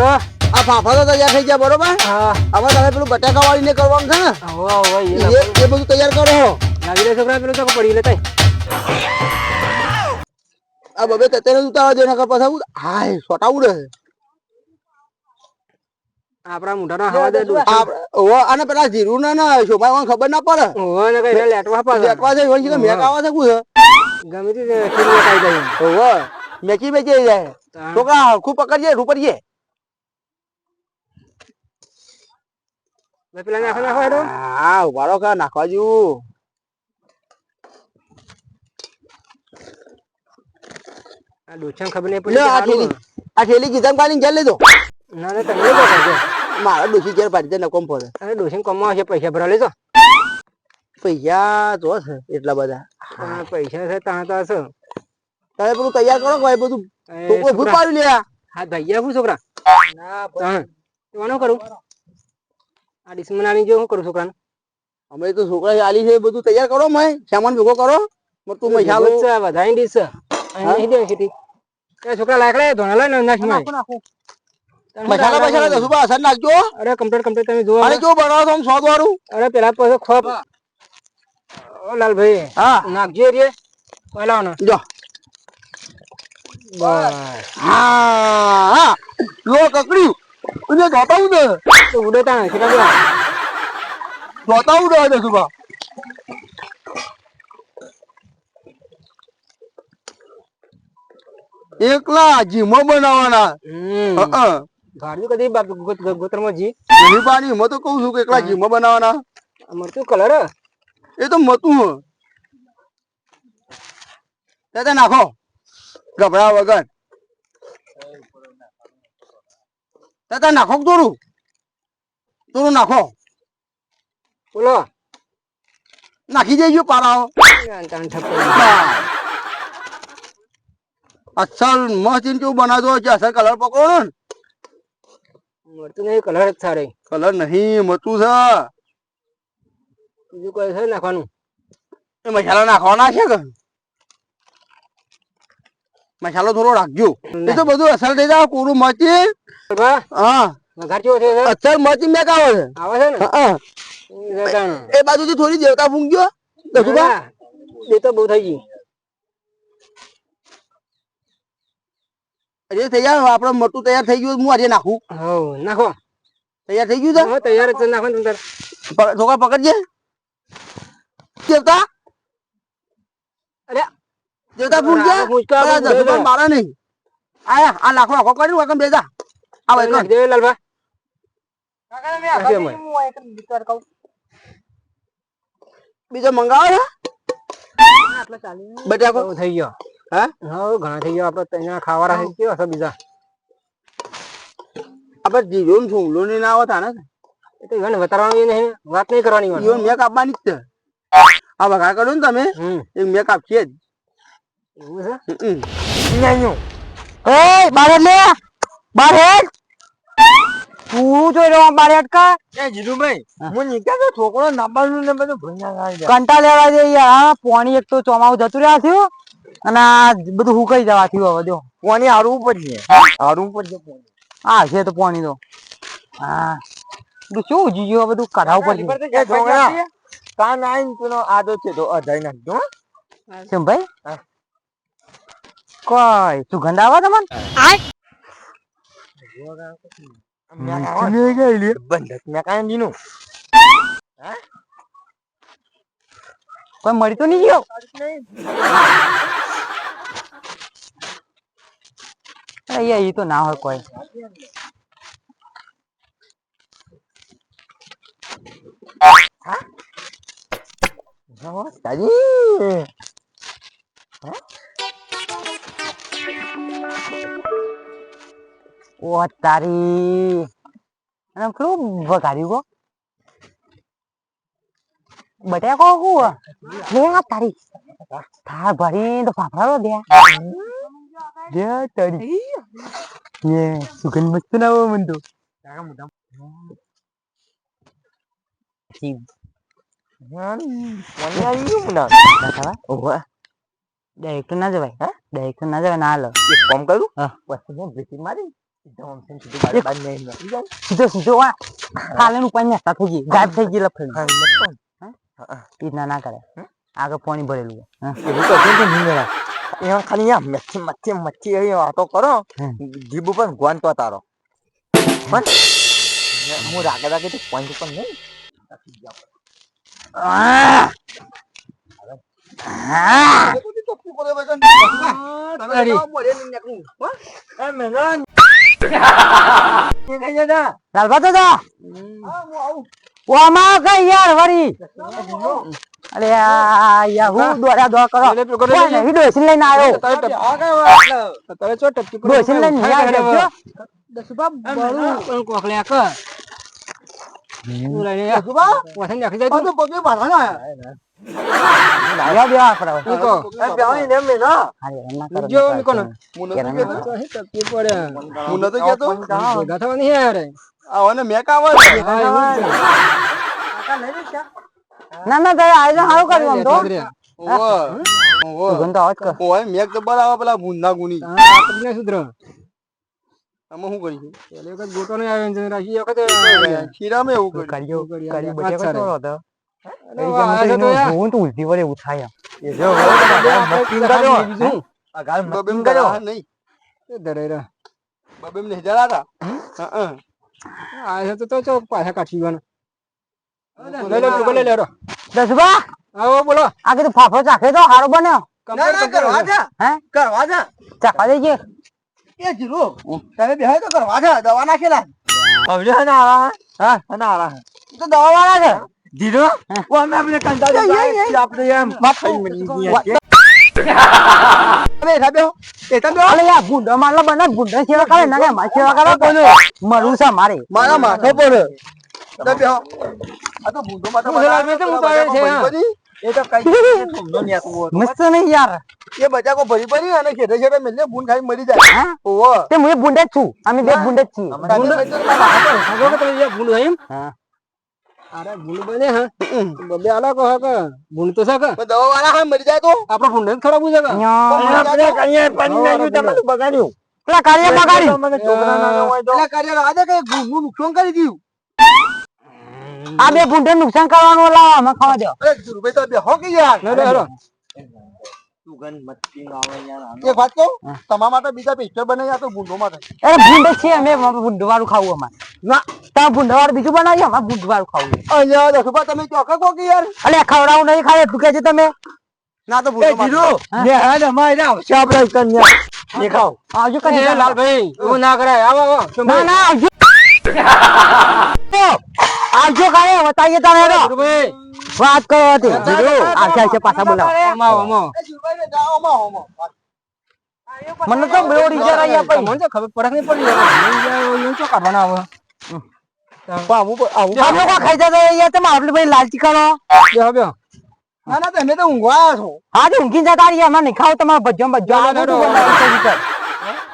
આ ફાફા તો તૈયાર થઈ ગયા બરોબર? હા. હવે તમે પેલું બટાકા વાળીને કરવાનું છે ને? એ બધું તૈયાર કરો. લાગી રહ્યો છોકરા પેલું તો પડી લેતા આ બબે તતેને ઉતારવા દે નકર પાછા હાય સોટાવું રહે. આપણા મોઢાનો હવા દે ઓ અને પેલા જીરું ના ના શોભાઈ ખબર ના પડે. ઓ ને કઈ લેટવા પાછા લેટવા જાય વળી મેક આવા છે કુછ? ગમે તે ખેલી કાઈ જાય. ઓ મેકી મેકી જાય. છોકરા હરખું પકડજે રૂપડીએ. પેલા નાખો નાખો હેડો હા ઉભારો કા નાખવા જેવું આ ડોછાને ખબર નહીં પડી આ થેલી આ થેલી કીધમ કાઢીને ઘેર લેજો ના ના તમે કરજો મારા ડોસી ઘેર પાડી દે નકોમ પડે અરે ડોસીને કમાવા છે પૈસા ભરા લેજો પૈસા જો છે એટલા બધા તમારા પૈસા છે ત્યાં તો હશે તમે પેલું તૈયાર કરો ભાઈ બધું છોકરો ભૂત પાડી લે. હા ભૈયા હું છોકરા હા કોનું કરું આ આની જો શું કરું છોકરાને અમે તો છોકરા ચાલી છે બધું તૈયાર કરો મય. સામાન ભેગો કરો. મસાલો ભેગું જ છે, વધાઈ અહીં નહીં દેવાની ખેતી. એ છોકરા લાકડા ધોણા લઈને નાખમાં મસાલા મસાલા દસ બા અસર નાખજો અરે કમ્પ્લીટ કમ્પ્લીટ તમે જોવા અરે જો બનાવો તો સ્વાદ વાળું અરે પેલા પછી ખોપ. ઓ લાલભાઈ હા. નાખજો રે. પહેલા ને જો. બસ. હા હા. લો કકડ્યું એને જોતાવું ને તો ઉડે તા નથી કાઢવા જોતાવું ને દસ રૂપિયા એકલા જીમો બનાવવાના ગાડીઓ કદી બાપ ગોત- ગોતરમાં જી નહીં પાણી હું તો કહું છું કે એકલા જીમો બનાવવાના મરચું કલર એ તો મતું દાદા નાખો ગભરા વગર દાદા નાખો તોરું તોરું નાખો બોલો નાખી દેજો પારાઓ. અસલ મસ્ત કેવું બનાવતો છે અસલ કલર પકડો ને મરચું નહીં કલર જ સારે કલર નહીં મતું છે બીજું કોઈ છે નાખવાનું મસાલા નાખવાના છે કે મસાલો થોડો રાખજો. એ તો બધું અસર થઈ જાય કોરું મચી હા. વઘાર કેવો થયો છે? અસલ મચી મેક આવે છે. આવે છે ને? એ જગાણ. થોડી દેવતા ફૂંકજો દસુબા એ તો બહુ થઈ ગઈ અરે તૈયાર આપડે મોટું તૈયાર થઈ ગયું હું આજે નાખું. હવ નાખો. તૈયાર થઈ ગયું છે? તૈયાર જ નાખો તમ છોકરા પકડજે. દેવતા. અરે દેવતા ફૂંકજે ગયા ફૂંચકા અરે આપણે દસુબા ભેગા. મારે નહીં. આયા આ લાખો આખો કરી વાકમ બેજા આ ભાઈ નાખ દે લાલભા. નાખી અમારે. બીજો મંગાવો છે? બટાકો બહુ થઈ ગયો. હા? હવ ઘણા થઈ ગયો. આપડે ત્યાં ખાવાના છે. કેવા છે બીજા? આપણે જીરો ને સુંગલો ને ના આવતા ને? એ તો એને વતારવાનું નહીં વાત નહીં કરવાની વાત. મેક આપવાની જ છે. આ વઘાર કરો ને તમે? હમ. એક મેક આપશે જ. એવું છે? હમ. એ બાર લે. બાર તું જોઈ રહ્યો બાર હેડ કા? એ જીરુભાઈ હું. નીકળ્યો તો છોકરો નાબાનું ને બધું ભણ્યા કંટા લેવા દે યાર હા પાણી એક તો ચોમાવું જતું રહ્યા થયું અને આ બધું હુકાઈ જવા થયું હવે જો. પાણી હારવું પડશે. હારવું પડશે હા છે તો પોણી તો. હા. બધું શું જીજો બધું કઢાવવું પડશે. કાન આઈને પેલો આદો છે તો અધાઈ નાખજો હો. કેમ ભાઈ? કોઈ? સુગંધ આવે તમને કાંઈ મળી તો નહીં ગયો? અહીંયા એ તો ના હોય કોઈ. ઓ તારી અને કેટલું વઘાર્યું કો બટ્યા કો હું હે આ તારી. થાળ ભરી તો ફાફડા દે. દે તારી. એ સુગંધ મસ્ત ના આવે મન તો. કાકા મોટા જીવ ડાયરેક્ટ ના જવાય હા? ડાયરેક્ટ ના જવાય ના હાલ. એક કામ કરું? પછી હું બ્રેસિંગ મારી. સીધો સીધો આ ખાલી ઉપર નેતા થઈ ગઈ ગાયબ થઈ ગઈ લફડી ઈ ના ના કરે આગળ પાણી ભરેલું છે. હા. એમાં ખાલી આમ મચ્છી મચ્છી મચ્છી એવી વાતો કરો હમ. જીભ ઉપર ગોન તો તારો પણ હું રાગે રાગે તો પોઈન્ટ ઉપર નહીં આહ! આહ! લાલબા દાદા ઓમાં કઈ યાર વળી અરે યાર હું દોડા દોડ કરો નહીં ડોસી લઈને આવ્યો ડોસી લઈને નહીં આવ્યો જો. યા બે આ પડાવો. હારી, એમ ના કરો, જો, ના. હું મેક આવે તારે આયોજન સારું કર્યું આમ તો. ઓવો ઓવો. સુગંધ તો કર. ઓય મેક તો બરાબર પેલા ભૂંડા ગુની. અમે શું કરીશું? ખીરામાં એવું કર્યું? કર્યો, કર્યું. બચે સારી. કોઈ હતો. અરે એ વાહ, કે હું તો આ તો એનું યાર. જોઉં તો ઉલટી વળે એવું થાય એમ. એ જો બબેમ દડા નહીં. બબેમ ને જરા હતા હા દસબા, આ કીધું ફાફડો ચાખે તો હારો બન્યો. ના ના કરવા જા. હે? કરવા જા. ચાખવા દેજે. એ જીરો તમે બેહો તો કરવા જા. દવા નાખેલા. હવે ના આલા હા? ના આલા તો દવા વાળા છે. ધીરો અમે આપણે કંટાળી આપણે એમ ખાઈ મરી ગયા તમે એઠા બેહો એઠા બેહો અલે યાર ગુંડો મારલો બને ગુંડો સેવા કરે ના કે મારી સેવા કરો કોને મરું છે મારે મારા માથે પર તમે બેહો આ તો હું લાગે છે, હું તો આવે છે, એ તો કઈ સમજો ને તું મસ્ત નહીં યાર એ બચાકો ભરી ભરી અને ખેડે ખેડે મેલે ભૂંડ ખાઈ મરી જાય હા ઓવો તે હું બુંડે જ છું અમે બે બુંડે જ છીએ હા દવા વાળા હા. મરી જાય તો? ન્યા. આપણે કઈએ પાણી નાખ્યું તમે તો બગાડ્યું. પેલા કાર્ય બગાડી. મને છોકરા ના હોય તો પેલા કાર્ય રાજા કે ગુગુ નુકસાન કરી દીધું. આ બે બુંડે નુકસાન કરવાનું લાવો અમે ખાવા દો અરે રૂપિયા તો બેહો કે યાર નો યાર એક વાત કહું? તમારા માટે બીજા પિસ્તોલ બનાવી આ તો ભૂંડો માટે? અરે બુંડે છીએ અમે બુંડ વાળું ખાવું અમારે. ના તમે બુંડ વાળું બીજું બનાવીએ અમારે બુંડ વાળું ખાવું. છે. અહીંયા દસુભા તમે ચોખ્ખા કહો કે યાર? અલે ખવડાવું નહીં ખાય એટલું કે છે તમે. ના તો એ ભૂંડો માટે. જીરો હા? ને હા અમારે આવશે આપણે કન્યા દેખાવ. આવજો કદી ના ના કરાય. આવો આવો. ના આવજો. આવજો કાલે બતાવીએ તમે હેડો. વાત કરો હતી આવશે છે પાછા બોલાવો. ને જાઓ આમાં, આમાં. મને તો બેવડી જરા અહીંયા પઈ આવું પ- આવું આમ લોકો ખાઈ જતા અહીંયા તમે આટલી બધી લાલચી કરો. ના ના તમે તો ઊંઘવા આવ્યા છો આજે ઊંઘી જતા રહીએ અમારે નહીં ખાવું તમારે ભજ્જો. ભજ્જો.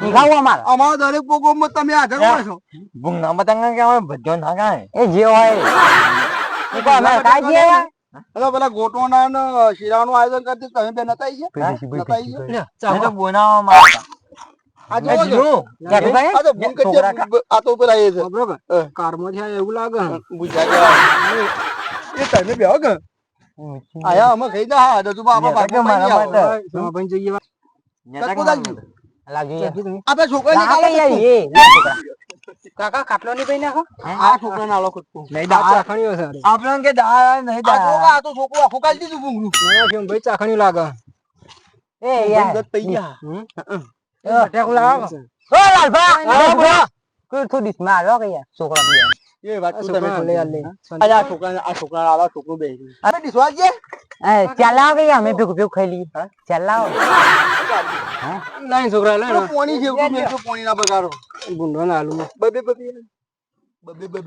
નહીં ખાવું અમારે. અમારો દરેક પ્રોગ્રામમાં તમે હાજર છો. ભૂંગા મતંગા કે ભજ્જો ના કાય એ જે હોય. હવે પેલા ગોટોના ને શીરાનું આયોજન કરતી તમે બે નતા આઈ ગયા? નતા બોનાવા માં આ જોવો છો? આ તો છોકરા કાકા ખાટલો ની ભાઈ નાખો આ છોકરા ના કટકો. નહીં ચાખણીઓ છે આપણે કે દા નહીં આ દા છોકરા, આ તો છોકરો આખો કાઢી દીધું ભૂંગળું. ભાઈ ચાખણી લાગે એ યાર. ગત પઈ ગયા. એ, બટાકું લાવો. ઓ, લાલભા, લાલભા. કોઈ થોડી મારો કે યાર, છોકરા. એ વાત તો તમે છોકરા લે લે આજે આ છોકરું જઈએ? એ, ચાલ લાવો કે યાર, અમે ભેગું ભેગું ખાઈ લઈએ. ચાલ લાઈન છોકરા લે પેલું પોણી મેં તો પોણી ના બગાડો. ગુંડો ના આલુ બબે બબે. બબે. બે.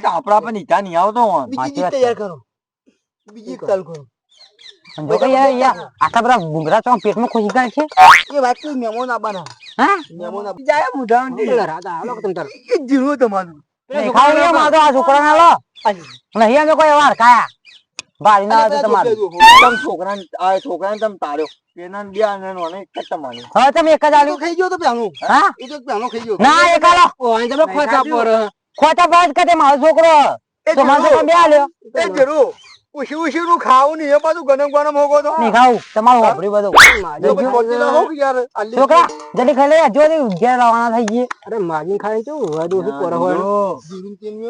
તો આપણા પણ ઈચ્છા નહીં આવતો. બીજી તૈયાર કરો. બીજી એક ચાલુ કરો. જો કે યાર, યાર, આટલા બધા ભૂંગળા તો પેટમાં ખુશી જાય છે? એ વાત તો ના બના. હા? મેમો ના જાય મુઢામાંથી. રાધા હાલો તમે તાર. એ જીરું તમારું. ખાવું યાર, મારે આ છોકરાને લો નહીં અમે કોઈ વાર કાયા. બારી ના આવે તો તમારું. તમ છોકરાને આ છોકરાને તમ તાર્યો. પેના બે આને નોને એક જ તમારી. હવે તમે એક જ આલ્યું? ખાઈ ગયો તો પ્યાનું હા? એ તો પ્યાનો ખાઈ ગયો. ના એક આલો. ઓ તમે ખોટા પર. ખોટા બાદ કરે મારો છોકરો. તો મારો બે આલ્યો. એ જરૂર. ઉશી ઉશી નું ખાવું નહીં એ પાછું ગનમ ગનમ હોગો તો. નહીં ખાવું તમારું વાપરી બધું. તો પછી પહોંચેલા હોવ કે યાર છોકરા જલ્દી ખાઈ લે જો તે ઘેર લાવવાના થઈ ગઈ. અરે માગીને ખાય તો હોય? દોસ્ત પર હોય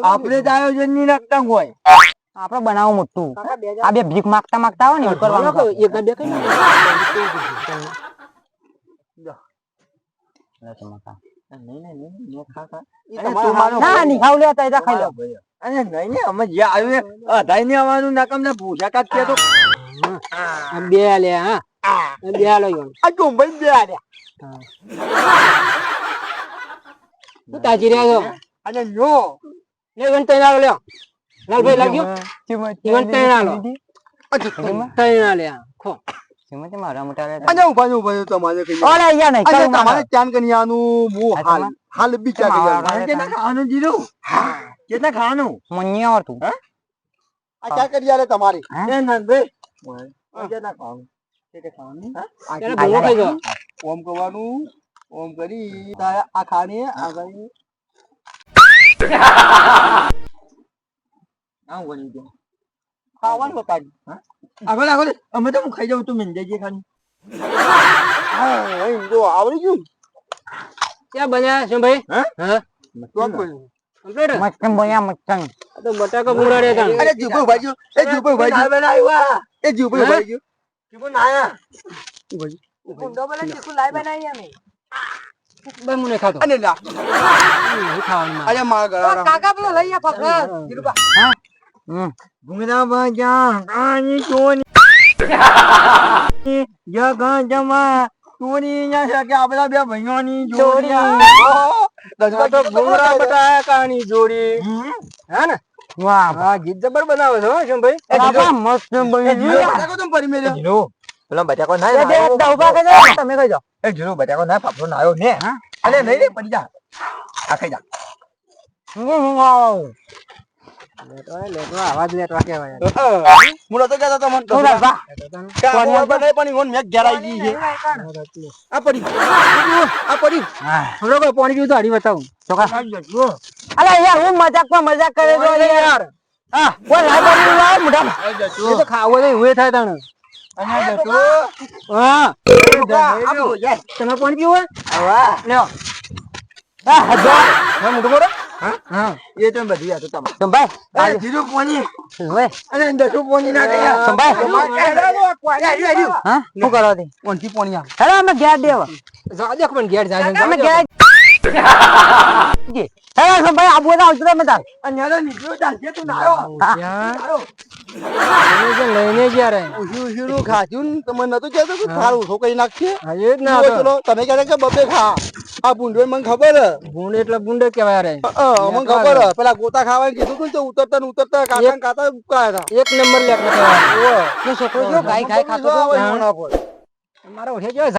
આપણે જ આયોજનની રાખતા હોય. આપડે બનાવું મોટું. આ બે ભીખ માગતા માગતા હોય ને ઉપર કરવાનું એક બે કઈ નહીં નહીં ખા ના નહીં ખાવું ખાઈ લો. અરે નહીં ને અમે જે આવ્યું અઢાઈ ને આવવાનું નાકમ ને ભૂસા કાઢ કે તો. બે લે હા. બે લો આ તો ભાઈ બે લે તું તાજી રહ્યા છો? અને નો લે વન તૈન લો લ્યો. લાલભાઈ લાગ્યો? ઈવન તૈન જુઠ્ઠું. તૈન ખો. શ્રીમતી મારા મોટા લે અને ઊભા ને ઊભા તમારે. અહીંયા નહીં ચાન કન્યાનું હું હાલ હાલ બી ચા તમારા કન્યાનું. કેટલા ખાવાનું જીરું? કેટલા ખાવાનું? મને નહીં હે? આ ક્યાં કરી આલે તમારી? એ નંદભાઈ કેટલા ખાવાનું? કેટલા ખાવાનું? હા? ત્યારે ભૂલો ગયો ઓમ કરવાનું ઓમ કરી આ ખાણી આ ખાને આવું બની દો ખાવાનું બતાવી આગળ આગળ અમે તો હું ખાઈ જાઉં તું મિંજાઈ જઈએ ખાલી. હા અહીં જો આવડી ગયું? ક્યાં બન્યા શું ભાઈ? હા? હા? તો કોઈ. કમ્પ્લીટ? મસ્તન બોયા મસ્તન આ તો બટાકા ભૂંગળા રે તાણ અરે જીભો ભાઈ ગયો એ જીભો ભાઈ ગયો બનાવ્યા એ જીભો ભાઈ ગયો જીવું નાયા ભાઈ મને ખાતો અને લા. નહીં ખાવાનું આ અરે મારા હા. હમ. ભૂંગળા ભાજા કાની ચોની જગા જમા ચોરી ના શકે. આપડા બે ભાઈઓની જોડી. દસમા તો ભૂંગળા બટાકાની જોડી. હે ને? વાહ. હા ગીત જબર બનાવે છે હો ભાઈ બાપા મસ્ત બની બટાકો તો પરી મેલ્યો. જીરો પેલો બટાકો ના એ બે ઊભા કરજો તમે કઈ જાઓ. એ જીરો બટાકો ના પાપડો નાયો ને. અને નહીં રે પડી જા. આ ખાઈ જા. વાવ મજાક કરે ખાવું એવું થાય તને હા. તમે પાણી પીવું લ્યો. હા હજાર. મોટું મોટો એ તો બધી તો તમારે સંભાઈ અરે જીરો પોની વે અને દસો પોની ના ગયા સંભાઈ હા શું કરો તે ઓનથી પોણી આ હેલો અમે ઘેર દેવા જા દેખ પણ ઘેર જાય અમે હેલો સંભાઈ આબુ તો આવતું તમે તાર અને નીકળ્યો ચાલશે તું નાયો. લઈને ગયા રે ઉસી ઉસી નું ખાધું ને નતું કહેતો કે થાળ ઉઠો કરી નાખશે એ જ ના ચલો, ચલો, તમે કહેતા કે બબે ખા. આ ભૂંડો મને ખબર ભૂંડ એટલે ભૂંડે કહેવાય રે મને ખબર પેલા ગોતા ખાવાનું કીધું તું તો ઉતરતા ને ઉતરતા ને કાકા ઉકાયા હતા. એક નંબર લેટ કહેવાય. છોકરો જો ગાય ગાય ખાતો આવે હતો મોણા પર. મારો ઓઠે જો